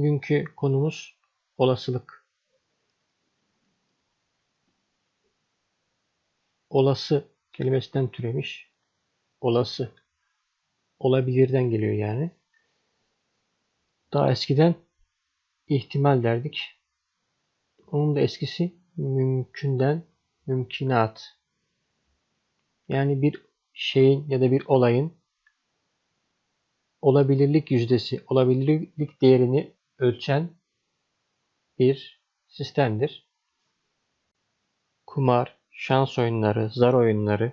Bugünkü konumuz olasılık. Olası kelimesinden türemiş. Olası. Olabilirden geliyor yani. Daha eskiden ihtimal derdik. Onun da eskisi mümkünden mümkünat. Yani bir şeyin ya da bir olayın olabilirlik yüzdesi, olabilirlik değerini ölçen bir sistemdir. Kumar, şans oyunları, zar oyunları,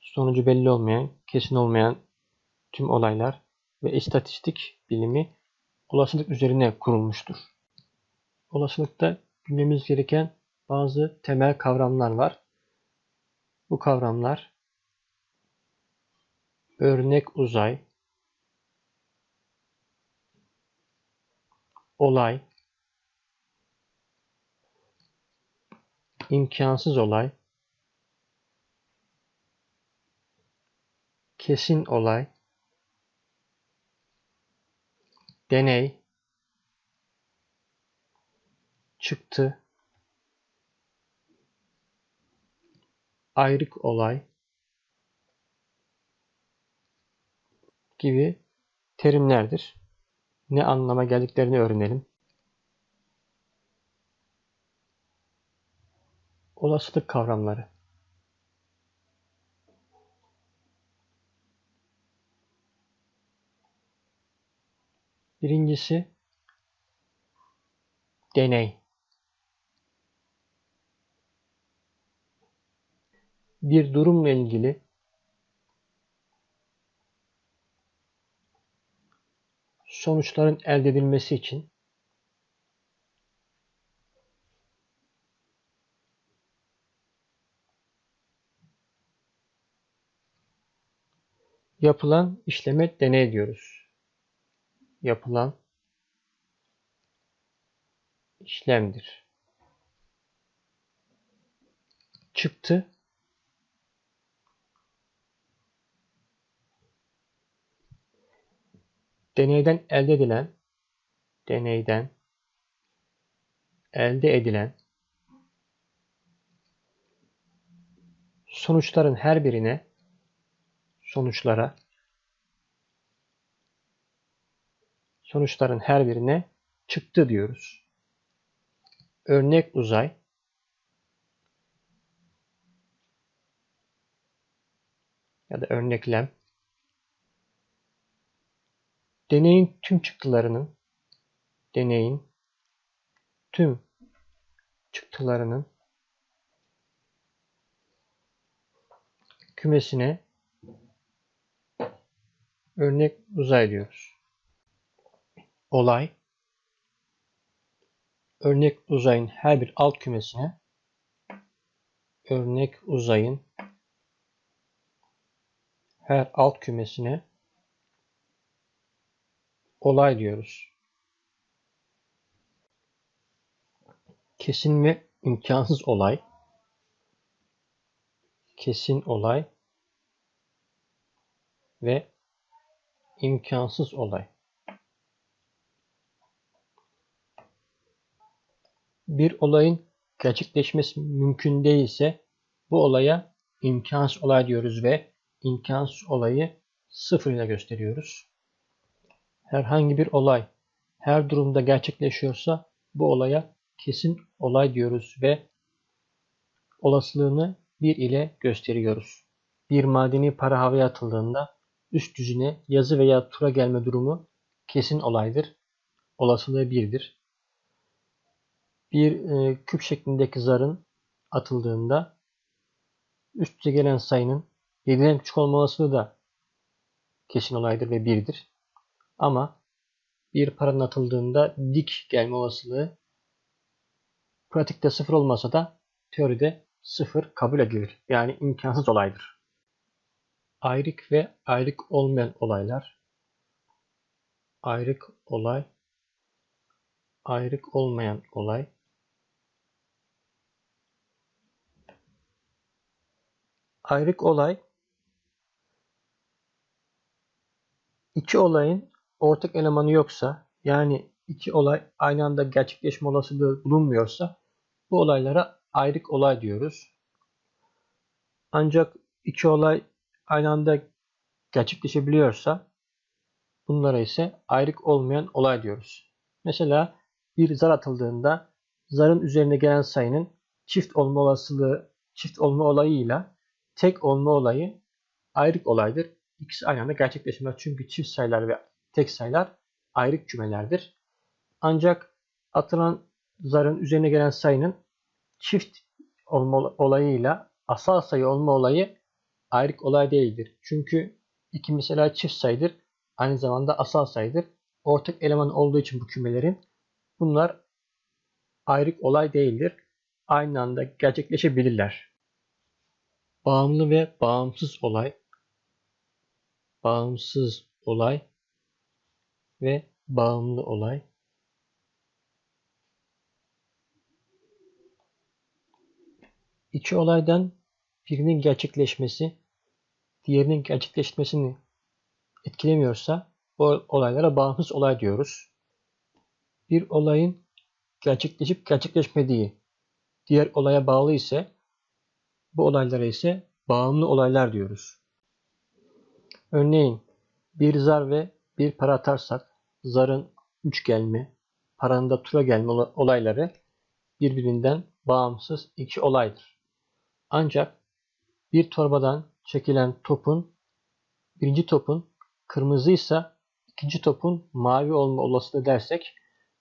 sonucu belli olmayan, kesin olmayan tüm olaylar ve istatistik bilimi olasılık üzerine kurulmuştur. Olasılıkta bilmemiz gereken bazı temel kavramlar var. Bu kavramlar örnek uzay, olay, imkansız olay, kesin olay, deney, çıktı, ayrık olay gibi terimlerdir ne anlama geldiklerini öğrenelim. Olasılık kavramları Birincisi deney. Bir durumla ilgili sonuçların elde edilmesi için yapılan işleme deney diyoruz. Yapılan işlemdir. Çıktı deneyden elde edilen deneyden elde edilen sonuçların her birine sonuçlara sonuçların her birine çıktı diyoruz. Örnek uzay ya da örneklem Deneyin tüm çıktılarının deneyin tüm çıktılarının kümesine örnek uzay diyoruz. Olay örnek uzayın her bir alt kümesine örnek uzayın her alt kümesine olay diyoruz. Kesin ve imkansız olay. Kesin olay ve imkansız olay. Bir olayın gerçekleşmesi mümkün değilse bu olaya imkansız olay diyoruz ve imkansız olayı sıfır ile gösteriyoruz herhangi bir olay her durumda gerçekleşiyorsa bu olaya kesin olay diyoruz ve olasılığını 1 ile gösteriyoruz. Bir madeni para havaya atıldığında üst yüzüne yazı veya tura gelme durumu kesin olaydır. Olasılığı 1'dir. Bir e, küp şeklindeki zarın atıldığında üst yüze gelen sayının 7'den küçük olma olasılığı da kesin olaydır ve 1'dir. Ama bir paranın atıldığında dik gelme olasılığı pratikte sıfır olmasa da teoride sıfır kabul edilir. Yani imkansız olaydır. Ayrık ve ayrık olmayan olaylar ayrık olay ayrık olmayan olay ayrık olay iki olayın ortak elemanı yoksa yani iki olay aynı anda gerçekleşme olasılığı bulunmuyorsa bu olaylara ayrık olay diyoruz. Ancak iki olay aynı anda gerçekleşebiliyorsa bunlara ise ayrık olmayan olay diyoruz. Mesela bir zar atıldığında zarın üzerine gelen sayının çift olma olasılığı, çift olma olayıyla tek olma olayı ayrık olaydır. İkisi aynı anda gerçekleşmez. Çünkü çift sayılar ve tek sayılar ayrık kümelerdir. Ancak atılan zarın üzerine gelen sayının çift olma olayıyla asal sayı olma olayı ayrık olay değildir. Çünkü iki mesela çift sayıdır. Aynı zamanda asal sayıdır. Ortak eleman olduğu için bu kümelerin bunlar ayrık olay değildir. Aynı anda gerçekleşebilirler. Bağımlı ve bağımsız olay bağımsız olay ve bağımlı olay İki olaydan birinin gerçekleşmesi diğerinin gerçekleşmesini etkilemiyorsa bu olaylara bağımsız olay diyoruz. Bir olayın gerçekleşip gerçekleşmediği diğer olaya bağlı ise bu olaylara ise bağımlı olaylar diyoruz. Örneğin bir zar ve bir para atarsak zarın üç gelme, paranın da tura gelme olayları birbirinden bağımsız iki olaydır. Ancak bir torbadan çekilen topun birinci topun kırmızıysa ikinci topun mavi olma olasılığı dersek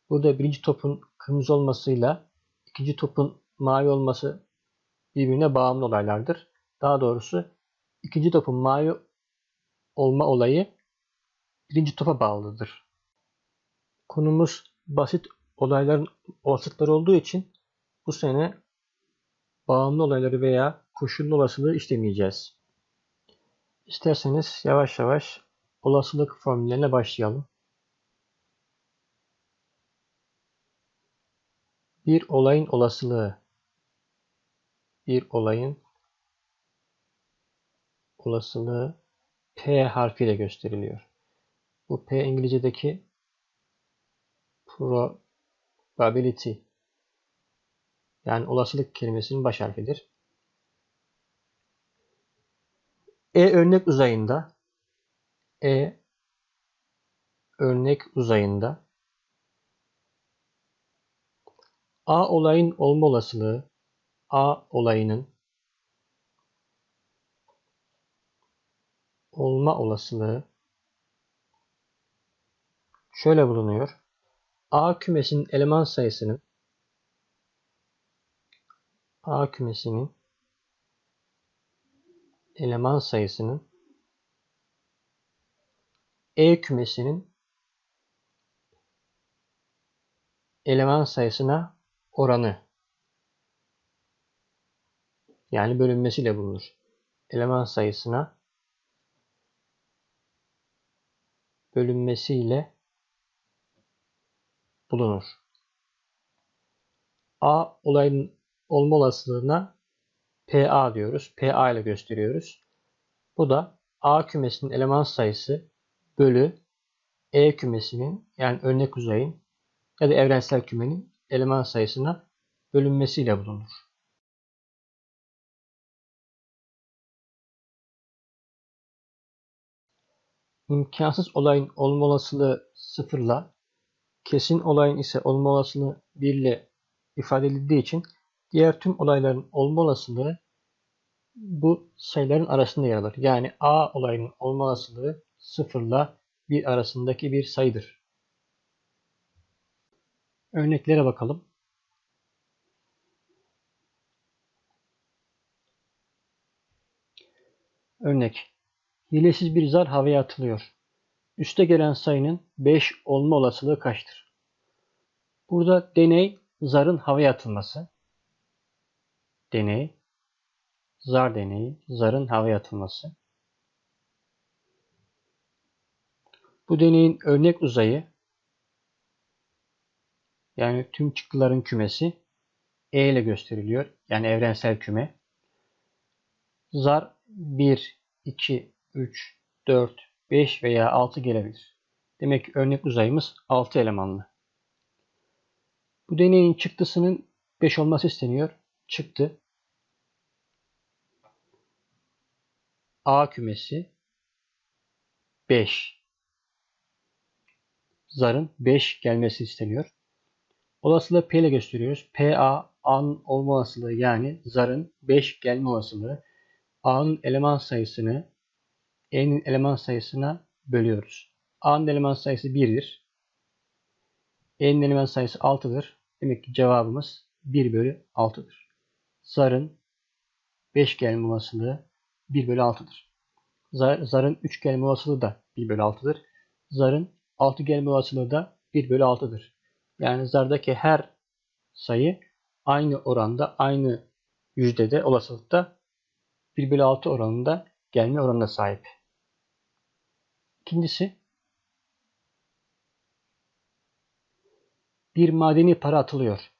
burada birinci topun kırmızı olmasıyla ikinci topun mavi olması birbirine bağımlı olaylardır. Daha doğrusu ikinci topun mavi olma olayı birinci topa bağlıdır. Konumuz basit olayların olasılıkları olduğu için bu sene bağımlı olayları veya koşullu olasılığı işlemeyeceğiz. İsterseniz yavaş yavaş olasılık formüllerine başlayalım. Bir olayın olasılığı bir olayın olasılığı P harfiyle gösteriliyor. Bu P İngilizce'deki probability yani olasılık kelimesinin baş harfidir. E örnek uzayında E örnek uzayında A olayın olma olasılığı A olayının olma olasılığı şöyle bulunuyor. A kümesinin eleman sayısının A kümesinin eleman sayısının E kümesinin eleman sayısına oranı yani bölünmesiyle bulunur. Eleman sayısına bölünmesiyle bulunur. A olayın olma olasılığına PA diyoruz. PA ile gösteriyoruz. Bu da A kümesinin eleman sayısı bölü E kümesinin yani örnek uzayın ya da evrensel kümenin eleman sayısına bölünmesiyle bulunur. İmkansız olayın olma olasılığı sıfırla, kesin olayın ise olma olasılığı 1 ile ifade edildiği için diğer tüm olayların olma olasılığı bu sayıların arasında yer alır. Yani A olayının olma olasılığı 0 ile 1 arasındaki bir sayıdır. Örneklere bakalım. Örnek. Hilesiz bir zar havaya atılıyor. Üste gelen sayının 5 olma olasılığı kaçtır? Burada deney zarın havaya atılması. Deney zar deneyi, zarın havaya atılması. Bu deneyin örnek uzayı yani tüm çıktıların kümesi E ile gösteriliyor. Yani evrensel küme. Zar 1, 2, 3, 4, 5 veya 6 gelebilir. Demek ki örnek uzayımız 6 elemanlı. Bu deneyin çıktısının 5 olması isteniyor. Çıktı. A kümesi 5. Zarın 5 gelmesi isteniyor. Olasılığı P ile gösteriyoruz. PA A'nın olma olasılığı yani zarın 5 gelme olasılığı. A'nın eleman sayısını E'nin eleman sayısına bölüyoruz. A'nın eleman sayısı 1'dir. E'nin eleman sayısı 6'dır. Demek ki cevabımız 1 bölü 6'dır. Zarın 5 gelme olasılığı 1 bölü 6'dır. zarın 3 gelme olasılığı da 1 bölü 6'dır. Zarın 6 gelme olasılığı da 1 bölü 6'dır. Yani zardaki her sayı aynı oranda, aynı yüzdede, olasılıkta 1 bölü 6 oranında gelme oranına sahip. İkincisi bir madeni para atılıyor.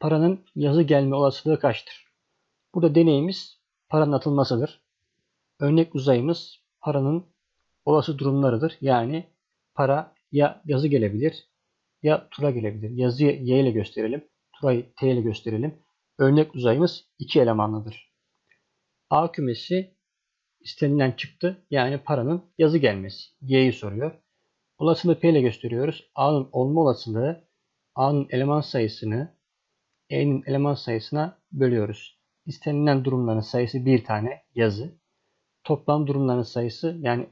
Paranın yazı gelme olasılığı kaçtır? Burada deneyimiz paranın atılmasıdır. Örnek uzayımız paranın olası durumlarıdır. Yani para ya yazı gelebilir ya tura gelebilir. Yazıyı y ile gösterelim. Turayı t ile gösterelim. Örnek uzayımız iki elemanlıdır. A kümesi istenilen çıktı. Yani paranın yazı gelmesi. Y'yi soruyor. Olasılığı P ile gösteriyoruz. A'nın olma olasılığı A'nın eleman sayısını E'nin eleman sayısına bölüyoruz. İstenilen durumların sayısı bir tane yazı. Toplam durumların sayısı yani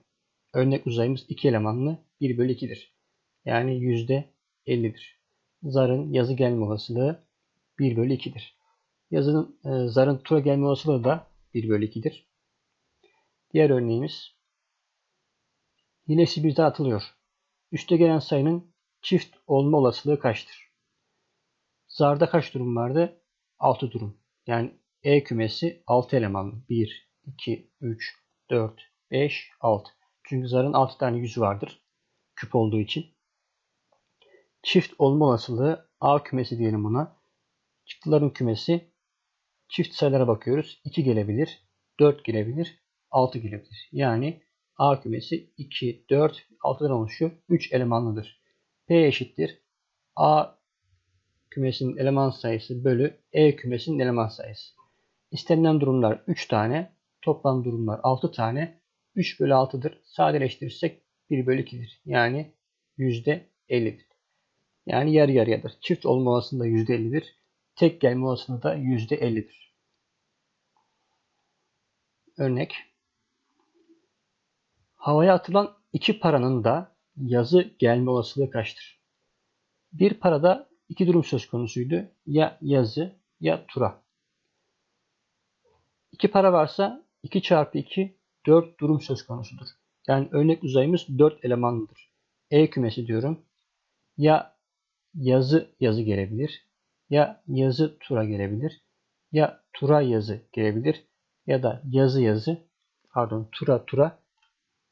örnek uzayımız iki elemanlı 1 bölü 2'dir. Yani yüzde 50'dir. Zarın yazı gelme olasılığı 1 bölü 2'dir. Yazının, e, zarın tura gelme olasılığı da 1 bölü 2'dir. Diğer örneğimiz yine bir atılıyor. Üste gelen sayının çift olma olasılığı kaçtır? Zarda kaç durum vardı? 6 durum. Yani E kümesi 6 elemanlı. 1, 2, 3, 4, 5, 6. Çünkü zarın 6 tane yüzü vardır. Küp olduğu için. Çift olma olasılığı A kümesi diyelim buna. Çıktıların kümesi çift sayılara bakıyoruz. 2 gelebilir, 4 gelebilir, 6 gelebilir. Yani A kümesi 2, 4, 6'dan oluşuyor. 3 elemanlıdır. P eşittir. A kümesinin eleman sayısı bölü E kümesinin eleman sayısı. İstenilen durumlar 3 tane. Toplam durumlar 6 tane. 3 bölü 6'dır. Sadeleştirirsek 1 bölü 2'dir. Yani %50'dir. Yani yarı yarıyadır. Çift olma olasılığı da %50'dir. Tek gelme olasılığı da %50'dir. Örnek. Havaya atılan iki paranın da yazı gelme olasılığı kaçtır? Bir parada iki durum söz konusuydu. Ya yazı ya tura. İki para varsa 2 çarpı 2 4 durum söz konusudur. Yani örnek uzayımız 4 elemanlıdır. E kümesi diyorum. Ya yazı yazı gelebilir. Ya yazı tura gelebilir. Ya tura yazı gelebilir. Ya da yazı yazı pardon tura tura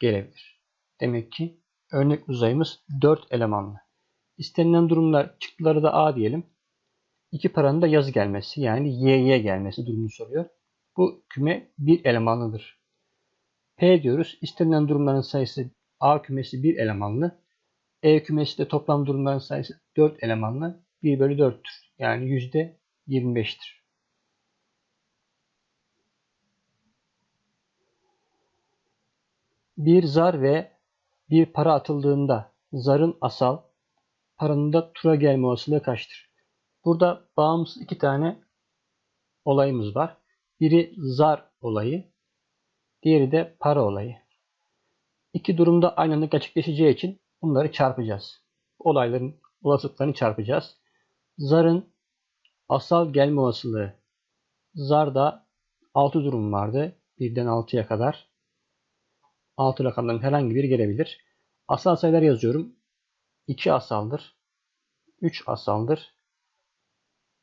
gelebilir. Demek ki örnek uzayımız 4 elemanlı. İstenilen durumlar çıktıları da A diyelim. İki paranın da yazı gelmesi yani YY gelmesi durumunu soruyor. Bu küme bir elemanlıdır. P diyoruz. İstenilen durumların sayısı A kümesi bir elemanlı. E kümesi de toplam durumların sayısı 4 elemanlı 1 bölü 4'tür. Yani yüzde 25'tir. Bir zar ve bir para atıldığında zarın asal, paranın da tura gelme olasılığı kaçtır? Burada bağımsız iki tane olayımız var. Biri zar olayı, diğeri de para olayı. İki durumda aynı anda gerçekleşeceği için bunları çarpacağız. Olayların olasılıklarını çarpacağız. Zarın asal gelme olasılığı. Zarda 6 durum vardı. 1'den 6'ya kadar. 6 rakamların herhangi biri gelebilir. Asal sayılar yazıyorum. 2 asaldır. 3 asaldır.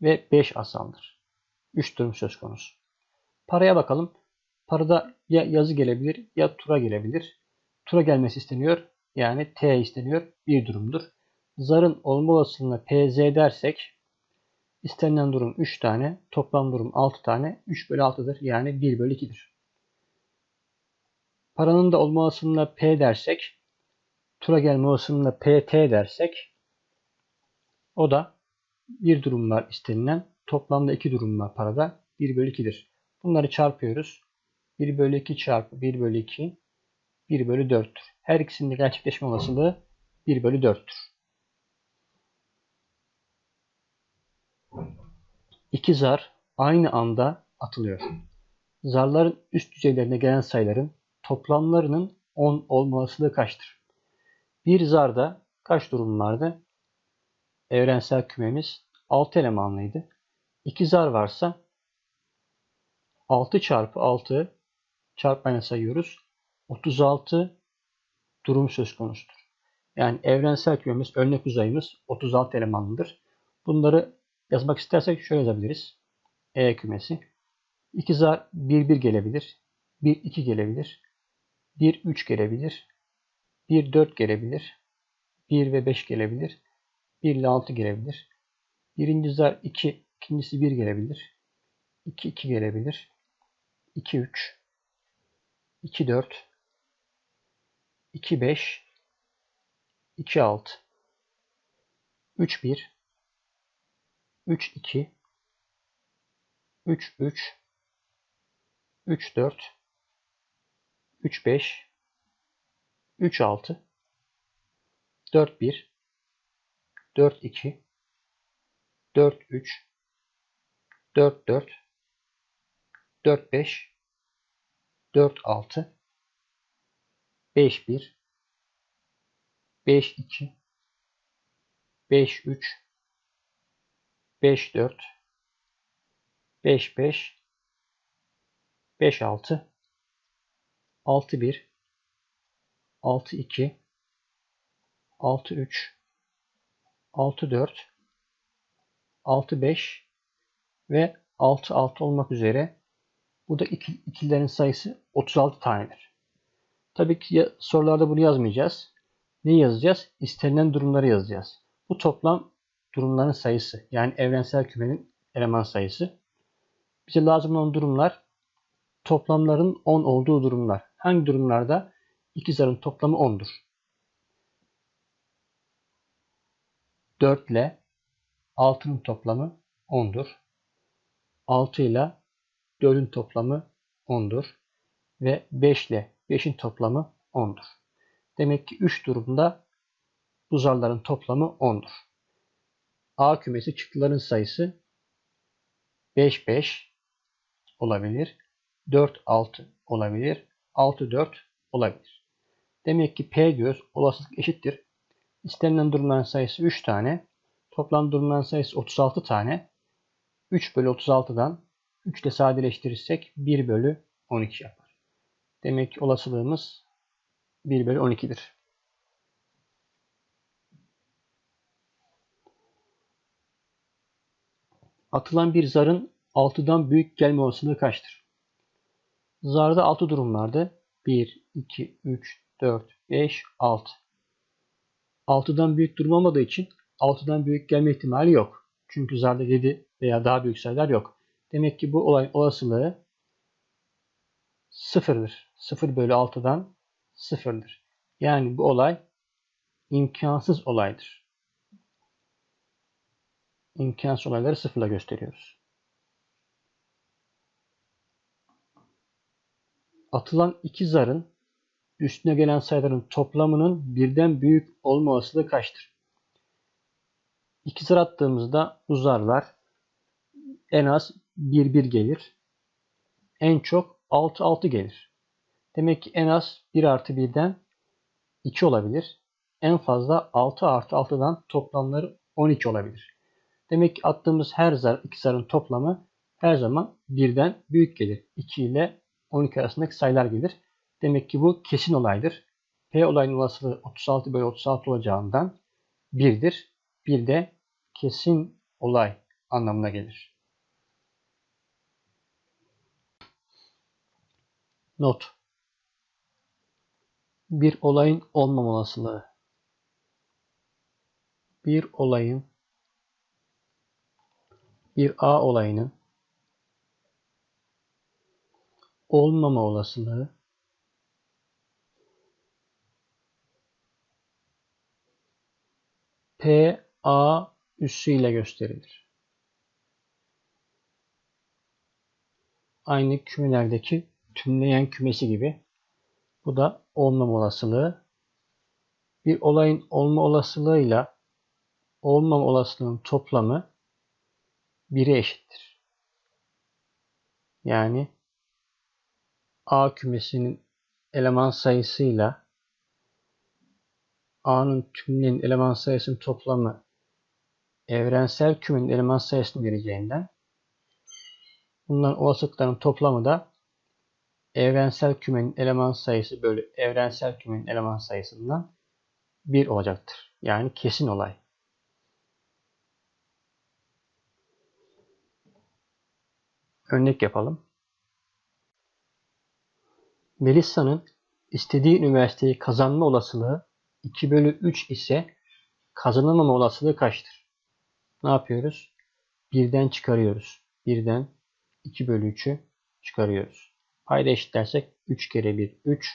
Ve 5 asaldır. 3 durum söz konusu. Paraya bakalım. Parada ya yazı gelebilir ya tura gelebilir. Tura gelmesi isteniyor. Yani T isteniyor. Bir durumdur. Zarın olma olasılığına PZ dersek istenilen durum 3 tane. Toplam durum 6 tane. 3 bölü 6'dır. Yani 1 bölü 2'dir. Paranın da olma olasılığına P dersek tura gelme olasılığına PT dersek o da bir durum var istenilen. Toplamda iki durum var parada. 1 bölü 2'dir. Bunları çarpıyoruz. 1 bölü 2 çarpı 1 bölü 2 1 bölü 4'tür. Her ikisinin gerçekleşme olasılığı 1 bölü 4'tür. İki zar aynı anda atılıyor. Zarların üst düzeylerine gelen sayıların toplamlarının 10 olma olasılığı kaçtır? Bir zarda kaç durum vardı? Evrensel kümemiz 6 elemanlıydı. İki zar varsa 6 çarpı 6 çarpmayla sayıyoruz. 36 durum söz konusudur. Yani evrensel kümemiz, örnek uzayımız 36 elemanlıdır. Bunları yazmak istersek şöyle yazabiliriz. E kümesi. 2 zar 1 1 gelebilir. 1 2 gelebilir. 1 3 gelebilir. 1 4 gelebilir. 1 ve 5 gelebilir. 1 ile 6 gelebilir. Birinci zar 2, ikincisi 1 gelebilir. 2 2 gelebilir. 2 3 2 4 2 5 2 6 3 1 3 2 3 3 3 4 3 5 3 6 4 1 4 2 4 3 4 4 4 5 4 6 5 1 5 2 5 3 5 4 5 5 5 6 6 1 6 2 6 3 6 4 6 5 ve 6 6 olmak üzere bu da ikililerin sayısı 36 tanedir. Tabii ki sorularda bunu yazmayacağız. Ne yazacağız? İstenilen durumları yazacağız. Bu toplam durumların sayısı. Yani evrensel kümenin eleman sayısı. Bize lazım olan durumlar toplamların 10 olduğu durumlar. Hangi durumlarda? İki zarın toplamı 10'dur. 4 ile 6'nın toplamı 10'dur. 6 ile 4'ün toplamı 10'dur. Ve 5 ile 5'in toplamı 10'dur. Demek ki 3 durumda bu zarların toplamı 10'dur. A kümesi çıktıların sayısı 5 5 olabilir. 4 6 olabilir. 6 4 olabilir. Demek ki P diyoruz. Olasılık eşittir. İstenilen durumların sayısı 3 tane. Toplam durumların sayısı 36 tane. 3 bölü 36'dan 3 ile sadeleştirirsek 1 bölü 12 yapar. Demek ki olasılığımız 1 bölü 12'dir. Atılan bir zarın 6'dan büyük gelme olasılığı kaçtır? Zarda 6 durum vardı. 1, 2, 3, 4, 5, 6. 6'dan büyük durum olmadığı için 6'dan büyük gelme ihtimali yok. Çünkü zarda 7 veya daha büyük sayılar yok. Demek ki bu olay olasılığı sıfırdır. 0 bölü 6'dan sıfırdır. Yani bu olay imkansız olaydır. İmkansız olayları sıfırla gösteriyoruz. Atılan iki zarın üstüne gelen sayıların toplamının birden büyük olma olasılığı kaçtır? İki zar attığımızda bu zarlar en az 1 1 gelir. En çok 6 6 gelir. Demek ki en az 1 artı 1'den 2 olabilir. En fazla 6 artı 6'dan toplamları 12 olabilir. Demek ki attığımız her zar, iki zarın toplamı her zaman 1'den büyük gelir. 2 ile 12 arasındaki sayılar gelir. Demek ki bu kesin olaydır. P olayının olasılığı 36 bölü 36 olacağından 1'dir. Bir de kesin olay anlamına gelir. Not Bir olayın olmama olasılığı bir olayın bir A olayının olmama olasılığı P A üssü ile gösterilir. Aynı kümelerdeki tümleyen kümesi gibi. Bu da olmam olasılığı. Bir olayın olma olasılığıyla olmam olasılığının toplamı 1'e eşittir. Yani A kümesinin eleman sayısıyla A'nın tümleyen eleman sayısının toplamı evrensel kümenin eleman sayısını vereceğinden bunların olasılıklarının toplamı da evrensel kümenin eleman sayısı bölü evrensel kümenin eleman sayısından 1 olacaktır. Yani kesin olay. Örnek yapalım. Melissa'nın istediği üniversiteyi kazanma olasılığı 2 bölü 3 ise kazanamama olasılığı kaçtır? Ne yapıyoruz? Birden çıkarıyoruz. Birden 2 bölü 3'ü çıkarıyoruz. Payda eşitlersek 3 kere 1 3.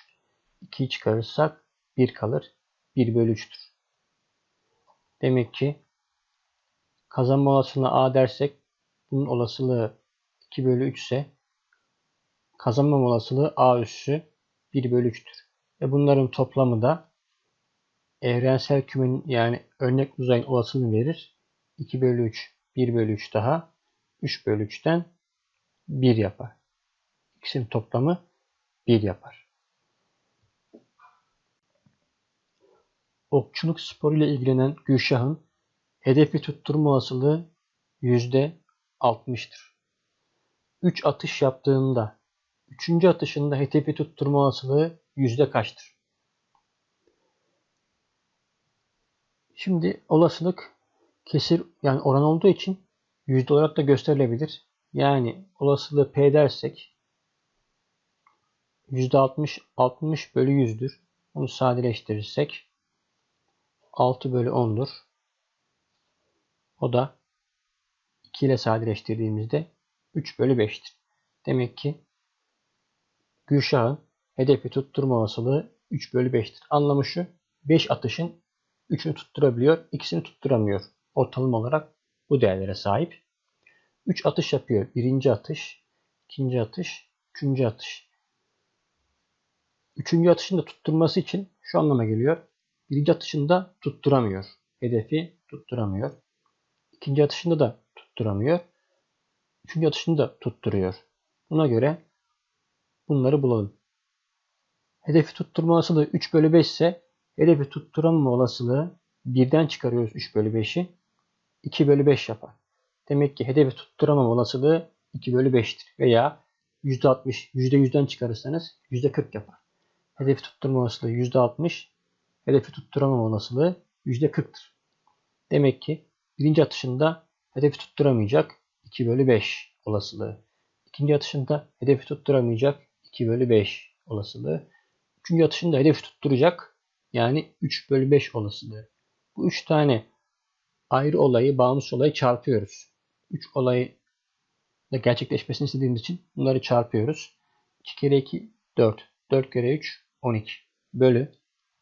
2'yi çıkarırsak 1 kalır. 1 bölü 3'tür. Demek ki kazanma olasılığına A dersek bunun olasılığı 2 bölü 3 ise kazanmam olasılığı A üssü 1 bölü 3'tür. Ve bunların toplamı da evrensel kümenin yani örnek uzayın olasılığını verir. 2 bölü 3, 1 bölü 3 daha 3 bölü 3'ten 1 yapar. İkisinin toplamı 1 yapar. Okçuluk sporu ile ilgilenen Gülşah'ın hedefi tutturma olasılığı %60'tır. 3 atış yaptığında 3. atışında hedefi tutturma olasılığı yüzde kaçtır? Şimdi olasılık kesir yani oran olduğu için yüzde olarak da gösterilebilir. Yani olasılığı P dersek yüzde 60 60 bölü 100'dür. Onu sadeleştirirsek 6 bölü 10'dur. O da 2 ile sadeleştirdiğimizde 3 bölü 5'tir. Demek ki Gülşah'ın hedefi tutturma olasılığı 3 bölü 5'tir. Anlamı şu 5 atışın 3'ünü tutturabiliyor, ikisini tutturamıyor. Ortalama olarak bu değerlere sahip. 3 atış yapıyor. Birinci atış, ikinci atış, üçüncü atış. Üçüncü atışın da tutturması için şu anlama geliyor. Birinci atışında tutturamıyor. Hedefi tutturamıyor. İkinci atışında da tutturamıyor. Üçüncü atışını da tutturuyor. Buna göre bunları bulalım. Hedefi tutturma olasılığı 3 bölü 5 ise hedefi tutturamama olasılığı 1'den çıkarıyoruz 3 bölü 5'i. 2 bölü 5 yapar. Demek ki hedefi tutturamama olasılığı 2 bölü 5'tir. Veya %60, %100'den çıkarırsanız %40 yapar. Hedefi tutturma olasılığı %60, hedefi tutturamama olasılığı %40'tır. Demek ki birinci atışında hedefi tutturamayacak 2 bölü 5 olasılığı. İkinci atışında hedefi tutturamayacak 2 bölü 5 olasılığı. Üçüncü atışında hedefi tutturacak yani 3 bölü 5 olasılığı. Bu 3 tane ayrı olayı, bağımsız olayı çarpıyoruz. 3 olayı da gerçekleşmesini istediğimiz için bunları çarpıyoruz. 2 kere 2 4. 4 kere 3 12. Bölü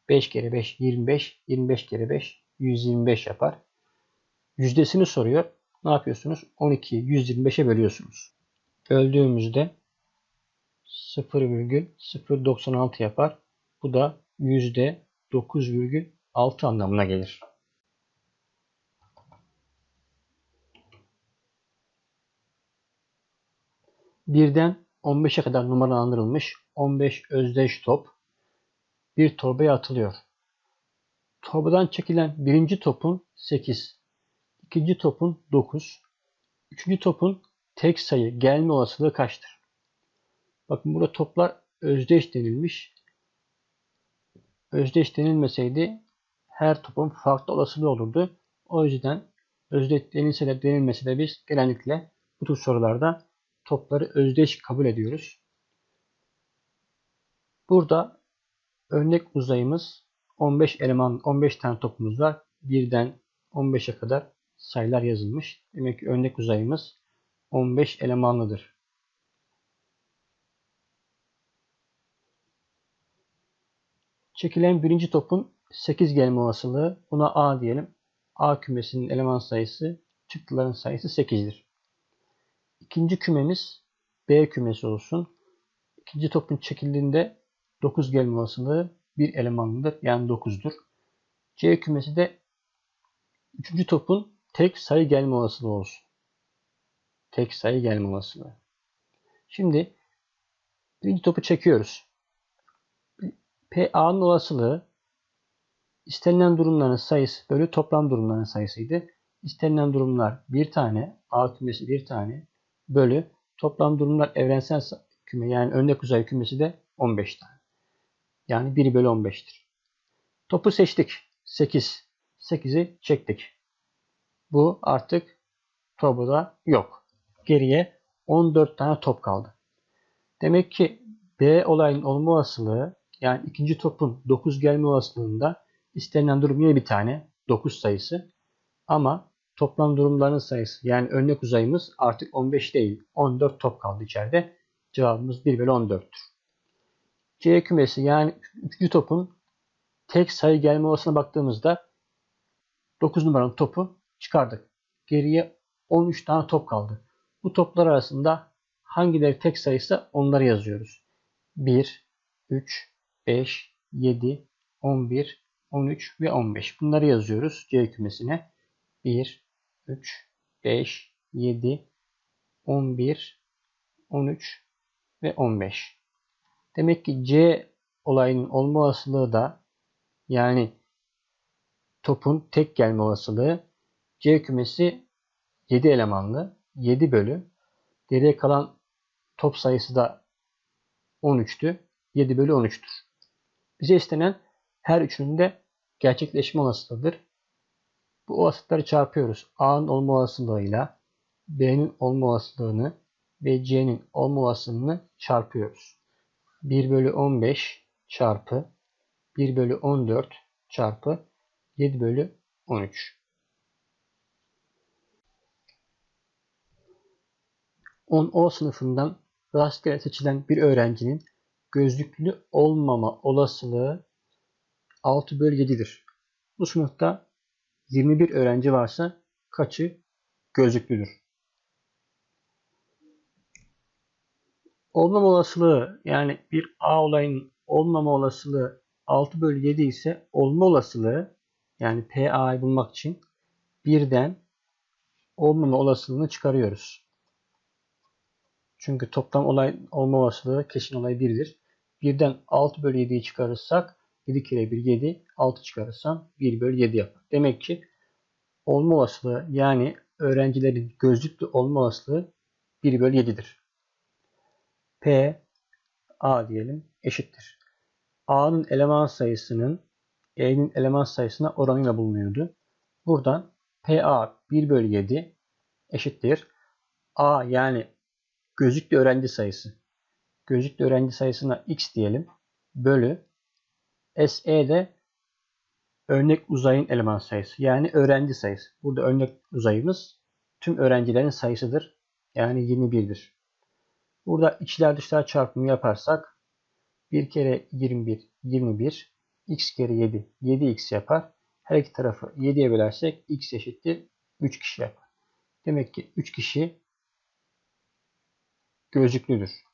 5 kere 5 25. 25 kere 5 125 yapar. Yüzdesini soruyor. Ne yapıyorsunuz? 12'yi 125'e bölüyorsunuz. Böldüğümüzde 0,096 yapar. Bu da %9,6 anlamına gelir. Birden 15'e kadar numaralandırılmış 15 özdeş top bir torbaya atılıyor. Torbadan çekilen birinci topun 8, ikinci topun 9, üçüncü topun tek sayı gelme olasılığı kaçtır? Bakın burada toplar özdeş denilmiş. Özdeş denilmeseydi her topun farklı olasılığı olurdu. O yüzden özdeş denilse de denilmese de biz genellikle bu tür sorularda topları özdeş kabul ediyoruz. Burada örnek uzayımız 15 eleman 15 tane topumuz var. Birden 15'e kadar sayılar yazılmış. Demek ki örnek uzayımız 15 elemanlıdır. Çekilen birinci topun 8 gelme olasılığı buna A diyelim. A kümesinin eleman sayısı çıktıların sayısı 8'dir. İkinci kümemiz B kümesi olsun. İkinci topun çekildiğinde 9 gelme olasılığı bir elemanlıdır. Yani 9'dur. C kümesi de üçüncü topun tek sayı gelme olasılığı olsun. Tek sayı gelme olasılığı. Şimdi birinci topu çekiyoruz. PA'nın olasılığı istenilen durumların sayısı bölü toplam durumların sayısıydı. İstenilen durumlar bir tane, A kümesi bir tane bölü toplam durumlar evrensel küme yani örnek uzay kümesi de 15 tane. Yani 1 bölü 15'tir. Topu seçtik. 8. 8'i çektik. Bu artık topuda yok. Geriye 14 tane top kaldı. Demek ki B olayın olma olasılığı yani ikinci topun 9 gelme olasılığında istenilen durum yine bir tane 9 sayısı. Ama toplam durumların sayısı yani örnek uzayımız artık 15 değil 14 top kaldı içeride. Cevabımız 1 bölü 14'tür. C kümesi yani 3. topun tek sayı gelme olasılığına baktığımızda 9 numaranın topu çıkardık. Geriye 13 tane top kaldı. Bu toplar arasında hangileri tek sayısı onları yazıyoruz. 1, 3, 5, 7, 11, 13 ve 15. Bunları yazıyoruz C kümesine. 1, 3, 5, 7, 11, 13 ve 15. Demek ki C olayının olma olasılığı da yani topun tek gelme olasılığı C kümesi 7 elemanlı 7 bölü geriye kalan top sayısı da 13'tü. 7 bölü 13'tür. Bize istenen her üçünün de gerçekleşme olasılığıdır. Bu olasılıkları çarpıyoruz. A'nın olma olasılığıyla B'nin olma olasılığını ve C'nin olma olasılığını çarpıyoruz. 1 bölü 15 çarpı 1 bölü 14 çarpı 7 bölü 13. 10O sınıfından rastgele seçilen bir öğrencinin gözlüklü olmama olasılığı 6 bölü 7'dir. Bu sınıfta 21 öğrenci varsa kaçı gözlüklüdür? Olmama olasılığı yani bir A olayın olmama olasılığı 6 bölü 7 ise olma olasılığı yani PA'yı bulmak için birden olmama olasılığını çıkarıyoruz. Çünkü toplam olay olma olasılığı kesin olay 1'dir. Birden 6 bölü 7'yi çıkarırsak 7 kere 1 7 6 çıkarırsam 1 bölü 7 yapar. Demek ki olma olasılığı yani öğrencilerin gözlüklü olma olasılığı 1 bölü 7'dir. P A diyelim eşittir. A'nın eleman sayısının E'nin eleman sayısına oranıyla bulunuyordu. Buradan PA 1 bölü 7 eşittir. A yani gözlüklü öğrenci sayısı. Gözlüklü öğrenci sayısına x diyelim. Bölü SE de örnek uzayın eleman sayısı. Yani öğrenci sayısı. Burada örnek uzayımız tüm öğrencilerin sayısıdır. Yani 21'dir. Burada içler dışlar çarpımı yaparsak 1 kere 21 21 x kere 7 7x yapar. Her iki tarafı 7'ye bölersek x eşittir 3 kişi yapar. Demek ki 3 kişi gözlüklüdür.